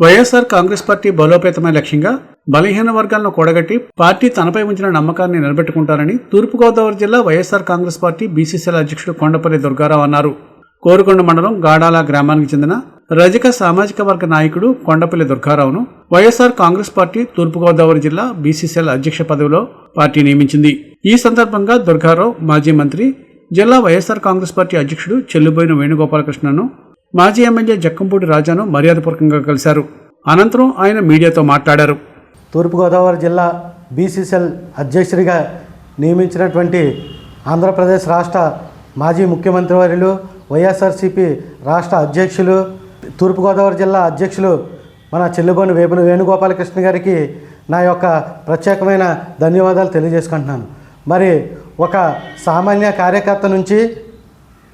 YSR Congress party బలోపేతమైన లక్ష్యంగా బలహీన వర్గాలను కూడగట్టి పార్టీ తనపై ఉంచిన నమ్మకాన్ని నిలబెట్టుకుంటారని తూర్పుగోదావరి జిల్లా వైఎస్ఆర్ కాంగ్రెస్ పార్టీ బీసీసీఎల్ అధ్యక్షుడు కొండపల్లి దుర్గారావు అన్నారు. కోరుకొండ మండలం గాడాల గ్రామానికి చెందిన రజక సామాజిక వర్గ నాయకుడు కొండపల్లి దుర్గారావును వైఎస్ఆర్ కాంగ్రెస్ పార్టీ తూర్పుగోదావరి జిల్లా బీసీసీఎల్ అధ్యక్ష పదవిలో పార్టీ నియమించింది. ఈ సందర్భంగా దుర్గారావు మాజీ మంత్రి జిల్లా వైఎస్ఆర్ కాంగ్రెస్ పార్టీ అధ్యక్షుడు చెల్లుబోయిన వేణుగోపాలకృష్ణను మాజీ ఎమ్మెల్యే జక్కంపూడి రాజాను మర్యాదపూర్వకంగా కలిశారు. అనంతరం ఆయన మీడియాతో మాట్లాడారు. తూర్పుగోదావరి జిల్లా బీసీసీఎల్ అధ్యక్షుడిగా నియమించినటువంటి ఆంధ్రప్రదేశ్ రాష్ట్ర మాజీ ముఖ్యమంత్రి వర్యులు వైఎస్ఆర్సీపీ రాష్ట్ర అధ్యక్షులు తూర్పుగోదావరి జిల్లా అధ్యక్షులు మన చెల్లుబోని వేపుల వేణుగోపాలకృష్ణ గారికి నా యొక్క ప్రత్యేకమైన ధన్యవాదాలు తెలియజేసుకుంటున్నాను. మరి ఒక సామాన్య కార్యకర్త నుంచి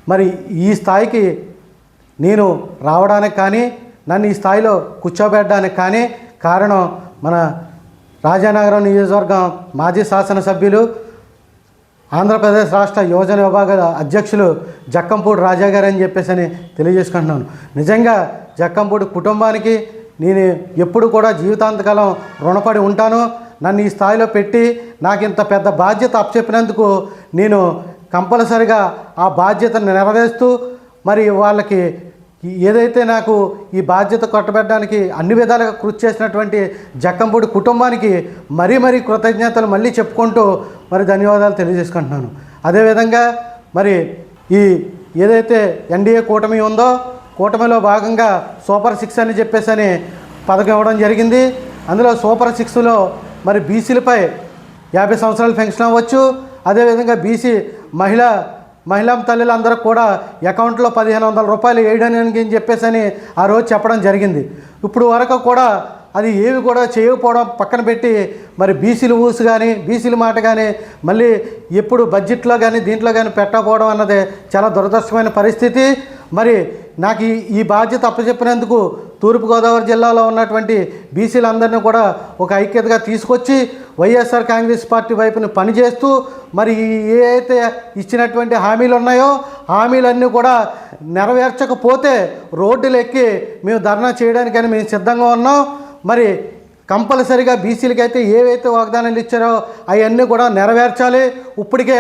మరి ఈ స్థాయికి నేను రావడానికి కానీ నన్ను ఈ స్థాయిలో కూర్చోబెట్టడానికి కానీ కారణం మన రాజానగరం నియోజకవర్గం మాజీ శాసనసభ్యులు ఆంధ్రప్రదేశ్ రాష్ట్ర యువజన విభాగ అధ్యక్షులు జక్కంపూడి రాజా గారు అని చెప్పేసి అని తెలియజేసుకుంటున్నాను. నిజంగా జక్కంపూడి కుటుంబానికి నేను ఎప్పుడు కూడా జీవితాంతకాలం రుణపడి ఉంటాను. నన్ను ఈ స్థాయిలో పెట్టి నాకు ఇంత పెద్ద బాధ్యత అప్పచెప్పినందుకు నేను కంపల్సరిగా ఆ బాధ్యతను నెరవేరుస్తూ మరి వాళ్ళకి ఏదైతే నాకు ఈ బాధ్యత కొట్టబెట్టడానికి అన్ని విధాలుగా కృషి చేసినటువంటి జక్కంపూడి కుటుంబానికి మరీ మరీ కృతజ్ఞతలు మళ్ళీ చెప్పుకుంటూ మరి ధన్యవాదాలు తెలియజేసుకుంటున్నాను. అదేవిధంగా మరి ఈ ఏదైతే ఎన్డీఏ కూటమి ఉందో కూటమిలో భాగంగా సూపర్ సిక్స్ అని చెప్పేసి అని పథకం ఇవ్వడం జరిగింది. అందులో సూపర్ సిక్స్లో మరి బీసీలపై యాభై సంవత్సరాలు పెన్షన్ అవ్వచ్చు. అదేవిధంగా బీసీ మహిళ మహిళా తల్లులందరూ కూడా అకౌంట్లో పదిహేను వందల రూపాయలు వేయడానికి అని చెప్పేసి అని ఆ రోజు చెప్పడం జరిగింది. ఇప్పుడు వరకు కూడా అది ఏవి కూడా చేయకపోవడం పక్కన పెట్టి మరి బీసీలు ఊసు కానీ బీసీల మాట కానీ మళ్ళీ ఎప్పుడు బడ్జెట్లో కానీ దీంట్లో కానీ పెట్టకపోవడం అన్నది చాలా దురదృష్టమైన పరిస్థితి. మరి నాకు ఈ ఈ బాధ్యత అప్పచెప్పినందుకు తూర్పుగోదావరి జిల్లాలో ఉన్నటువంటి బీసీలందరినీ కూడా ఒక ఐక్యతగా తీసుకొచ్చి వైఎస్ఆర్ కాంగ్రెస్ పార్టీ వైపున పనిచేస్తూ మరి ఏ అయితే ఇచ్చినటువంటి హామీలు ఉన్నాయో హామీలన్నీ కూడా నెరవేర్చకపోతే రోడ్డులు ఎక్కి మేము ధర్నా చేయడానికని మేము సిద్ధంగా ఉన్నాం. మరి కంపల్సరిగా బీసీలకి అయితే ఏవైతే వాగ్దానాలు ఇచ్చారో అవన్నీ కూడా నెరవేర్చాలి. ఇప్పటికే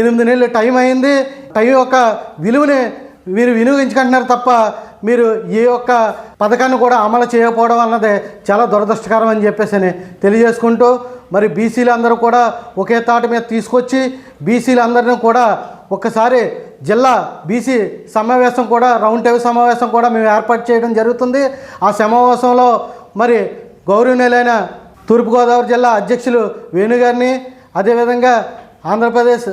ఎనిమిది నెలలు టైం అయింది. టైం యొక్క విలువని మీరు వినియోగించుకుంటున్నారు తప్ప మీరు ఈ యొక్క పథకాన్ని కూడా అమలు చేయకపోవడం అన్నది చాలా దురదృష్టకరం అని చెప్పేసి అని తెలియజేసుకుంటూ మరి బీసీలు అందరూ కూడా ఒకే తాటి మీద తీసుకొచ్చి బీసీలందరినీ కూడా ఒక్కసారి జిల్లా బీసీ సమావేశం కూడా రౌండ్ టేబుల్ సమావేశం కూడా మేము ఏర్పాటు చేయడం జరుగుతుంది. ఆ సమావేశంలో మరి గౌరవనీయులైన తూర్పుగోదావరి జిల్లా అధ్యక్షులు వేణుగారిని అదేవిధంగా ఆంధ్రప్రదేశ్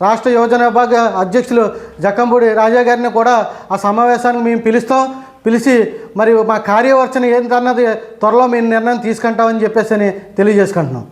రాష్ట్ర యోజన విభాగ అధ్యక్షులు జక్కంపూడి రాజా గారిని కూడా ఆ సమావేశానికి మేము పిలుస్తాం. పిలిచి మరి మా కార్యవర్చన ఏంటన్నది త్వరలో మేము నిర్ణయం తీసుకుంటామని చెప్పేసి అని తెలియజేసుకుంటున్నాం.